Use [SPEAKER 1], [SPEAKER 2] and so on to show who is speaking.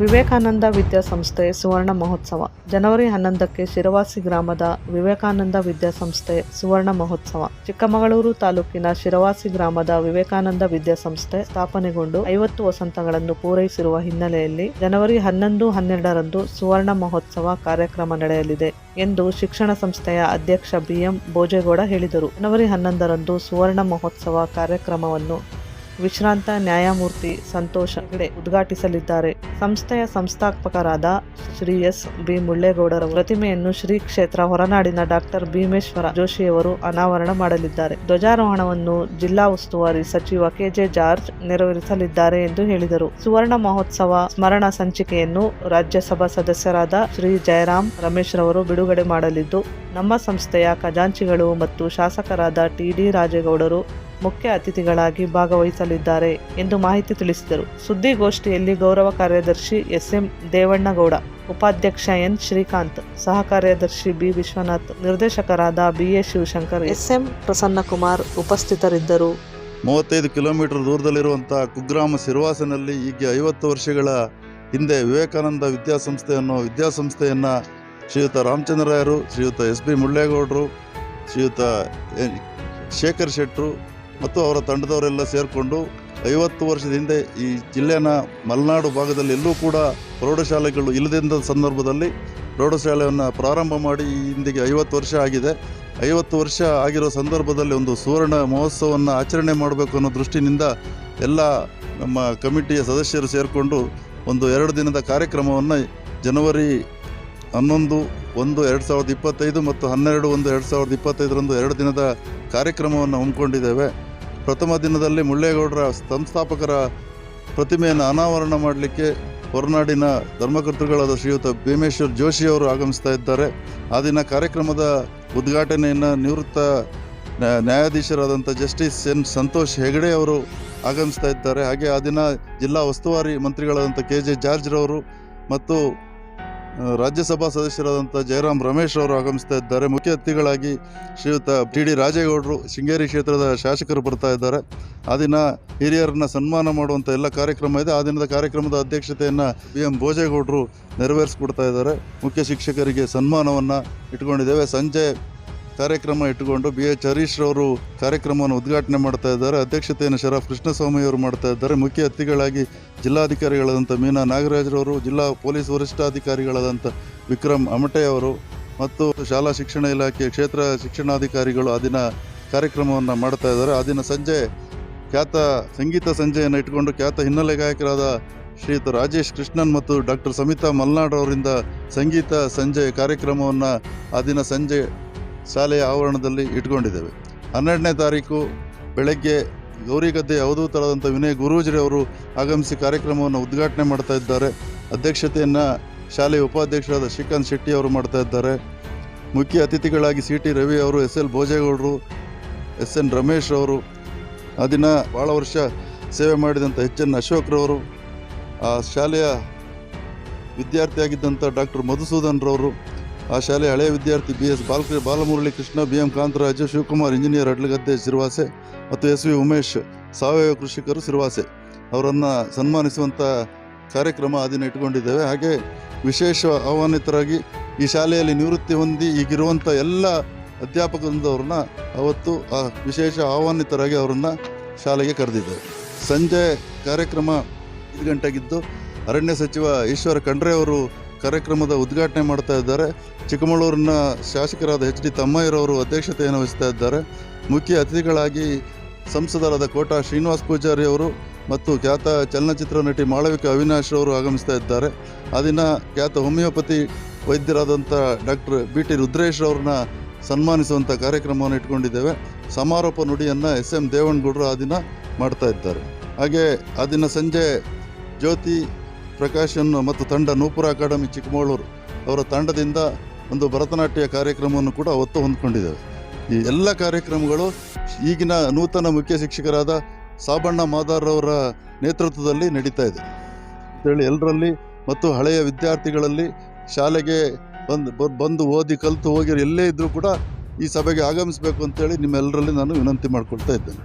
[SPEAKER 1] ವಿವೇಕಾನಂದ ವಿದ್ಯಾಸಂಸ್ಥೆ ಸುವರ್ಣ ಮಹೋತ್ಸವ. ಜನವರಿ ಹನ್ನೊಂದಕ್ಕೆ ಶಿರವಾಸಿ ಗ್ರಾಮದ ವಿವೇಕಾನಂದ ವಿದ್ಯಾಸಂಸ್ಥೆ ಸುವರ್ಣ ಮಹೋತ್ಸವ. ಚಿಕ್ಕಮಗಳೂರು ತಾಲೂಕಿನ ಶಿರವಾಸಿ ಗ್ರಾಮದ ವಿವೇಕಾನಂದ ವಿದ್ಯಾಸಂಸ್ಥೆ ಸ್ಥಾಪನೆಗೊಂಡು ಐವತ್ತು ವಸಂತಗಳನ್ನು ಪೂರೈಸಿರುವ ಹಿನ್ನೆಲೆಯಲ್ಲಿ ಜನವರಿ ಹನ್ನೊಂದು ಹನ್ನೆರಡರಂದು ಸುವರ್ಣ ಮಹೋತ್ಸವ ಕಾರ್ಯಕ್ರಮ ನಡೆಯಲಿದೆ ಎಂದು ಶಿಕ್ಷಣ ಸಂಸ್ಥೆಯ ಅಧ್ಯಕ್ಷ ಬಿಎಂ ಭೋಜೇಗೌಡ ಹೇಳಿದರು. ಜನವರಿ ಹನ್ನೊಂದರಂದು ಸುವರ್ಣ ಮಹೋತ್ಸವ ಕಾರ್ಯಕ್ರಮವನ್ನು ವಿಶ್ರಾಂತ ನ್ಯಾಯಮೂರ್ತಿ ಸಂತೋಷ್ ಹೆಗ್ಡೆ ಉದ್ಘಾಟಿಸಲಿದ್ದಾರೆ. ಸಂಸ್ಥೆಯ ಸಂಸ್ಥಾಪಕರಾದ ಶ್ರೀ ಎಸ್. ಬಿ. ಮುಳ್ಳೇಗೌಡರ ಪ್ರತಿಮೆಯನ್ನು ಶ್ರೀ ಕ್ಷೇತ್ರ ಹೊರನಾಡಿನ ಡಾಕ್ಟರ್ ಭೀಮೇಶ್ವರ ಜೋಶಿಯವರು ಅನಾವರಣ ಮಾಡಲಿದ್ದಾರೆ. ಧ್ವಜಾರೋಹಣವನ್ನು ಜಿಲ್ಲಾ ಉಸ್ತುವಾರಿ ಸಚಿವ ಕೆಜೆ ಜಾರ್ಜ್ ನೆರವೇರಿಸಲಿದ್ದಾರೆ ಎಂದು ಹೇಳಿದರು. ಸುವರ್ಣ ಮಹೋತ್ಸವ ಸ್ಮರಣ ಸಂಚಿಕೆಯನ್ನು ರಾಜ್ಯಸಭಾ ಸದಸ್ಯರಾದ ಶ್ರೀ ಜಯರಾಮ್ ರಮೇಶ್ ರವರು ಬಿಡುಗಡೆ ಮಾಡಲಿದ್ದು, ನಮ್ಮ ಸಂಸ್ಥೆಯ ಖಜಾಂಚಿಗಳು ಮತ್ತು ಶಾಸಕರಾದ ಟಿಡಿ ರಾಜೇಗೌಡರು ಮುಖ್ಯ ಅತಿಥಿಗಳಾಗಿ ಭಾಗವಹಿಸಲಿದ್ದಾರೆ ಎಂದು ಮಾಹಿತಿ ತಿಳಿಸಿದರು. ಸುದ್ದಿಗೋಷ್ಠಿಯಲ್ಲಿ ಗೌರವ ಕಾರ್ಯದರ್ಶಿ ಎಸ್ಎಂ ದೇವಣ್ಣಗೌಡ, ಉಪಾಧ್ಯಕ್ಷ ಎನ್ ಶ್ರೀಕಾಂತ್ ಸಹ ಕಾರ್ಯದರ್ಶಿ ಬಿ ವಿಶ್ವನಾಥ್, ನಿರ್ದೇಶಕರಾದ ಬಿಎ ಶಿವಶಂಕರ್, ಎಸ್ಎಂ ಪ್ರಸನ್ನಕುಮಾರ್ ಉಪಸ್ಥಿತರಿದ್ದರು.
[SPEAKER 2] ಮೂವತ್ತೈದು ಕಿಲೋಮೀಟರ್ ದೂರದಲ್ಲಿರುವಂತಹ ಕುಗ್ರಾಮ ಸಿರ್ವಾಸನಲ್ಲಿ ಈಗ ಐವತ್ತು ವರ್ಷಗಳ ಹಿಂದೆ ವಿವೇಕಾನಂದ ವಿದ್ಯಾಸಂಸ್ಥೆ ಅನ್ನೋ ವಿದ್ಯಾಸಂಸ್ಥೆಯನ್ನು ಶ್ರೀಯುತ ರಾಮಚಂದ್ರರಾಯರು ಶ್ರೀಯುತ ಎಸ್ ಬಿ ಮುಳ್ಳೇಗೌಡರು, ಶ್ರೀಯುತ ಶೇಖರ್ ಶೆಟ್ಟರು ಮತ್ತು ಅವರ ತಂಡದವರೆಲ್ಲ ಸೇರಿಕೊಂಡು ಐವತ್ತು ವರ್ಷದ ಹಿಂದೆ ಈ ಜಿಲ್ಲೆಯ ಮಲೆನಾಡು ಭಾಗದಲ್ಲಿ ಎಲ್ಲೂ ಕೂಡ ಪ್ರೌಢಶಾಲೆಗಳು ಇಲ್ಲದಿದ್ದ ಸಂದರ್ಭದಲ್ಲಿ ಪ್ರೌಢಶಾಲೆಯನ್ನು ಪ್ರಾರಂಭ ಮಾಡಿ ಇಂದಿಗೆ ಐವತ್ತು ವರ್ಷ ಆಗಿದೆ. ಐವತ್ತು ವರ್ಷ ಆಗಿರೋ ಸಂದರ್ಭದಲ್ಲಿ ಒಂದು ಸುವರ್ಣ ಮಹೋತ್ಸವವನ್ನು ಆಚರಣೆ ಮಾಡಬೇಕು ಅನ್ನೋ ದೃಷ್ಟಿನಿಂದ ಎಲ್ಲ ನಮ್ಮ ಕಮಿಟಿಯ ಸದಸ್ಯರು ಸೇರಿಕೊಂಡು ಒಂದು ಎರಡು ದಿನದ ಕಾರ್ಯಕ್ರಮವನ್ನು ಜನವರಿ ಹನ್ನೊಂದು, ಒಂದು, ಎರಡು ಸಾವಿರದ ಇಪ್ಪತ್ತೈದು ಮತ್ತು ಹನ್ನೆರಡು, ಒಂದು, ಎರಡು ಸಾವಿರದ ಇಪ್ಪತ್ತೈದರಂದು ಎರಡು ದಿನದ ಕಾರ್ಯಕ್ರಮವನ್ನು ಹಮ್ಮಿಕೊಂಡಿದ್ದೇವೆ. ಪ್ರಥಮ ದಿನದಲ್ಲಿ ಮುಳ್ಳೇಗೌಡರ ಸಂಸ್ಥಾಪಕರ ಪ್ರತಿಮೆಯನ್ನು ಅನಾವರಣ ಮಾಡಲಿಕ್ಕೆ ಹೊರನಾಡಿನ ಧರ್ಮಕರ್ತೃಗಳಾದ ಶ್ರೀಯುತ ಭೀಮೇಶ್ವರ್ ಜೋಶಿ ಅವರು ಆಗಮಿಸ್ತಾ ಇದ್ದಾರೆ. ಆ ದಿನ ಕಾರ್ಯಕ್ರಮದ ಉದ್ಘಾಟನೆಯನ್ನು ನಿವೃತ್ತ ನ್ಯಾ- ನ್ಯಾಯಾಧೀಶರಾದಂಥ ಜಸ್ಟಿಸ್ ಎನ್ ಸಂತೋಷ್ ಹೆಗಡೆ ಅವರು ಆಗಮಿಸ್ತಾ ಇದ್ದಾರೆ. ಹಾಗೆ ಆ ದಿನ ಜಿಲ್ಲಾ ಉಸ್ತುವಾರಿ ಮಂತ್ರಿಗಳಾದಂಥ ಕೆ ಜೆ ಜಾರ್ಜ್ರವರು ಮತ್ತು ರಾಜ್ಯಸಭಾ ಸದಸ್ಯರಾದಂಥ ಜಯರಾಮ್ ರಮೇಶ್ ಅವರು ಆಗಮಿಸ್ತಾ ಇದ್ದಾರೆ. ಮುಖ್ಯ ಅತಿಥಿಗಳಾಗಿ ಶ್ರೀಯುತ ಟಿ ಡಿ ರಾಜೇಗೌಡರು, ಶೃಂಗೇರಿ ಕ್ಷೇತ್ರದ ಶಾಸಕರು ಬರ್ತಾ ಇದ್ದಾರೆ. ಆ ದಿನ ಹಿರಿಯರನ್ನ ಸನ್ಮಾನ ಮಾಡುವಂಥ ಎಲ್ಲ ಕಾರ್ಯಕ್ರಮ ಇದೆ. ಆ ದಿನದ ಕಾರ್ಯಕ್ರಮದ ಅಧ್ಯಕ್ಷತೆಯನ್ನು ಬಿ ಎಂ ಭೋಜೇಗೌಡರು ನೆರವೇರಿಸ್ಕೊಡ್ತಾ ಇದ್ದಾರೆ. ಮುಖ್ಯ ಶಿಕ್ಷಕರಿಗೆ ಸನ್ಮಾನವನ್ನು ಇಟ್ಕೊಂಡಿದ್ದೇವೆ. ಸಂಜೆ ಕಾರ್ಯಕ್ರಮ ಇಟ್ಟುಕೊಂಡು ಬಿ ಎಚ್ ಹರೀಶ್ ರವರು ಕಾರ್ಯಕ್ರಮವನ್ನು ಉದ್ಘಾಟನೆ ಮಾಡ್ತಾ ಇದ್ದಾರೆ. ಅಧ್ಯಕ್ಷತೆಯನ್ನು ಶರಫ್ ಕೃಷ್ಣಸ್ವಾಮಿ ಅವರು ಮಾಡ್ತಾ ಇದ್ದಾರೆ. ಮುಖ್ಯ ಅತಿಥಿಗಳಾಗಿ ಜಿಲ್ಲಾಧಿಕಾರಿಗಳಾದಂಥ ಮೀನಾ ನಾಗರಾಜ್ರವರು ಜಿಲ್ಲಾ ಪೊಲೀಸ್ ವರಿಷ್ಠಾಧಿಕಾರಿಗಳಾದಂಥ ವಿಕ್ರಮ್ ಅಮಟೆ ಅವರು ಮತ್ತು ಶಾಲಾ ಶಿಕ್ಷಣ ಇಲಾಖೆ ಕ್ಷೇತ್ರ ಶಿಕ್ಷಣಾಧಿಕಾರಿಗಳು ಆ ದಿನ ಕಾರ್ಯಕ್ರಮವನ್ನು ಮಾಡ್ತಾ ಇದ್ದಾರೆ. ಆ ದಿನ ಸಂಜೆ ಖ್ಯಾತ ಸಂಗೀತ ಸಂಜೆಯನ್ನು ಇಟ್ಕೊಂಡು ಖ್ಯಾತ ಹಿನ್ನೆಲೆ ಗಾಯಕರಾದ ಶ್ರೀಯುತ ರಾಜೇಶ್ ಕೃಷ್ಣನ್ ಮತ್ತು ಡಾಕ್ಟರ್ ಸಮಿತಾ ಮಲ್ನಾಡ್ ಅವರಿಂದ ಸಂಗೀತ ಸಂಜೆ ಕಾರ್ಯಕ್ರಮವನ್ನು ಆ ದಿನ ಸಂಜೆ ಶಾಲೆಯ ಆವರಣದಲ್ಲಿ ಇಟ್ಕೊಂಡಿದ್ದೇವೆ. ಹನ್ನೆರಡನೇ ತಾರೀಕು ಬೆಳಗ್ಗೆ ಗೌರಿಗದ್ದೆ ಥರದಂಥ ವಿನಯ್ ಅವರು ಆಗಮಿಸಿ ಕಾರ್ಯಕ್ರಮವನ್ನು ಉದ್ಘಾಟನೆ ಮಾಡ್ತಾ ಇದ್ದಾರೆ. ಅಧ್ಯಕ್ಷತೆಯನ್ನು ಶಾಲೆಯ ಉಪಾಧ್ಯಕ್ಷರಾದ ಶ್ರೀಕಾಂತ್ ಶೆಟ್ಟಿ ಅವರು ಮಾಡ್ತಾ ಇದ್ದಾರೆ. ಮುಖ್ಯ ಅತಿಥಿಗಳಾಗಿ ಸಿ ಟಿ ರವಿ ಅವರು, ಎಸ್ ಎಲ್ ಭೋಜೇಗೌಡರು, ಎಸ್ ಎನ್ ರಮೇಶ್ ಅವರು, ಆ ದಿನ ಭಾಳ ವರ್ಷ ಸೇವೆ ಮಾಡಿದಂಥ ಎಚ್ ಎನ್ ಅಶೋಕ್ರವರು ಆ ಶಾಲೆಯ ವಿದ್ಯಾರ್ಥಿಯಾಗಿದ್ದಂಥ ಡಾಕ್ಟರ್ ಮಧುಸೂದನ್ ರವರು ಆ ಶಾಲೆ ಹಳೆಯ ವಿದ್ಯಾರ್ಥಿ B S ಬಾಲಕೃ Balamurali Krishna, B M Kantharaju, Shivakumar, engineer Adlagadde Sirvase ಮತ್ತು ಎಸ್ ವಿ ಉಮೇಶ್, ಸಾವಯವ ಕೃಷಿಕರು ಸಿರ್ವಾಸೆ. ಅವರನ್ನು ಸನ್ಮಾನಿಸುವಂಥ ಕಾರ್ಯಕ್ರಮ ಅದನ್ನು ದಿನ ಇಟ್ಕೊಂಡಿದ್ದೇವೆ. ಹಾಗೆ ವಿಶೇಷ ಆಹ್ವಾನಿತರಾಗಿ ಈ ಶಾಲೆಯಲ್ಲಿ ನಿವೃತ್ತಿ ಹೊಂದಿ ಈಗಿರುವಂಥ ಎಲ್ಲ ಅಧ್ಯಾಪಕರಿಂದವ್ರನ್ನ ಅವತ್ತು ಆ ವಿಶೇಷ ಆಹ್ವಾನಿತರಾಗಿ ಅವರನ್ನು ಶಾಲೆಗೆ ಕರೆದಿದ್ದೇವೆ. ಸಂಜೆ ಕಾರ್ಯಕ್ರಮ ಐದು ಗಂಟೆಗಿದ್ದು ಅರಣ್ಯ ಸಚಿವ ಈಶ್ವರ ಖಂಡ್ರೆ ಅವರು ಕಾರ್ಯಕ್ರಮದ ಉದ್ಘಾಟನೆ ಮಾಡ್ತಾ ಇದ್ದಾರೆ. ಚಿಕ್ಕಮಗಳೂರಿನ ಶಾಸಕರಾದ ಎಚ್ ಡಿ ತಮ್ಮಯ್ಯರವರು ಅಧ್ಯಕ್ಷತೆಯನ್ನು ವಹಿಸ್ತಾ ಇದ್ದಾರೆ. ಮುಖ್ಯ ಅತಿಥಿಗಳಾಗಿ ಸಂಸದರಾದ ಕೋಟಾ ಶ್ರೀನಿವಾಸ್ ಪೂಜಾರಿ ಅವರು ಮತ್ತು ಖ್ಯಾತ ಚಲನಚಿತ್ರ ನಟಿ ಮಾಳವಿಕ ಅವಿನಾಶ್ ಅವರು ಆಗಮಿಸ್ತಾ ಇದ್ದಾರೆ. ಆ ಖ್ಯಾತ ಹೋಮಿಯೋಪತಿ ವೈದ್ಯರಾದಂಥ ಡಾಕ್ಟರ್ ಬಿ ಟಿ ರುದ್ರೇಶ್ ಅವ್ರನ್ನ ಸನ್ಮಾನಿಸುವಂಥ ಕಾರ್ಯಕ್ರಮವನ್ನು ಇಟ್ಕೊಂಡಿದ್ದೇವೆ. ಸಮಾರೋಪ ನುಡಿಯನ್ನು ಎಸ್ ಎಂ ದೇವಣ್ಣಗೌಡರು ಆ ದಿನ ಮಾಡ್ತಾ ಇದ್ದಾರೆ. ಹಾಗೆ ಆ ದಿನ ಸಂಜೆ ಜ್ಯೋತಿ ಪ್ರಕಾಶನ್ ಮತ್ತು ತಂಡ ನೂಪುರ ಅಕಾಡೆಮಿ ಚಿಕ್ಕಮಗಳೂರು ಅವರ ತಂಡದಿಂದ ಒಂದು ಭರತನಾಟ್ಯ ಕಾರ್ಯಕ್ರಮವನ್ನು ಕೂಡ ಒತ್ತು ಹೊಂದ್ಕೊಂಡಿದ್ದೇವೆ. ಈ ಎಲ್ಲ ಕಾರ್ಯಕ್ರಮಗಳು ಈಗಿನ ನೂತನ ಮುಖ್ಯ ಶಿಕ್ಷಕರಾದ ಸಾಬಣ್ಣ ಮಾದಾರ್ರವರ ನೇತೃತ್ವದಲ್ಲಿ ನಡೀತಾ ಇದೆ. ಅಂತೇಳಿ ಎಲ್ಲರಲ್ಲಿ ಮತ್ತು ಹಳೆಯ ವಿದ್ಯಾರ್ಥಿಗಳಲ್ಲಿ ಶಾಲೆಗೆ ಬಂದು ಬಂದು ಓದಿ ಕಲಿತು ಹೋಗಿ ಎಲ್ಲೇ ಇದ್ದರೂ ಕೂಡ ಈ ಸಭೆಗೆ ಆಗಮಿಸಬೇಕು ಅಂತೇಳಿ ನಿಮ್ಮೆಲ್ಲರಲ್ಲಿ ನಾನು ವಿನಂತಿ ಮಾಡಿಕೊಳ್ತಾ ಇದ್ದೇನೆ.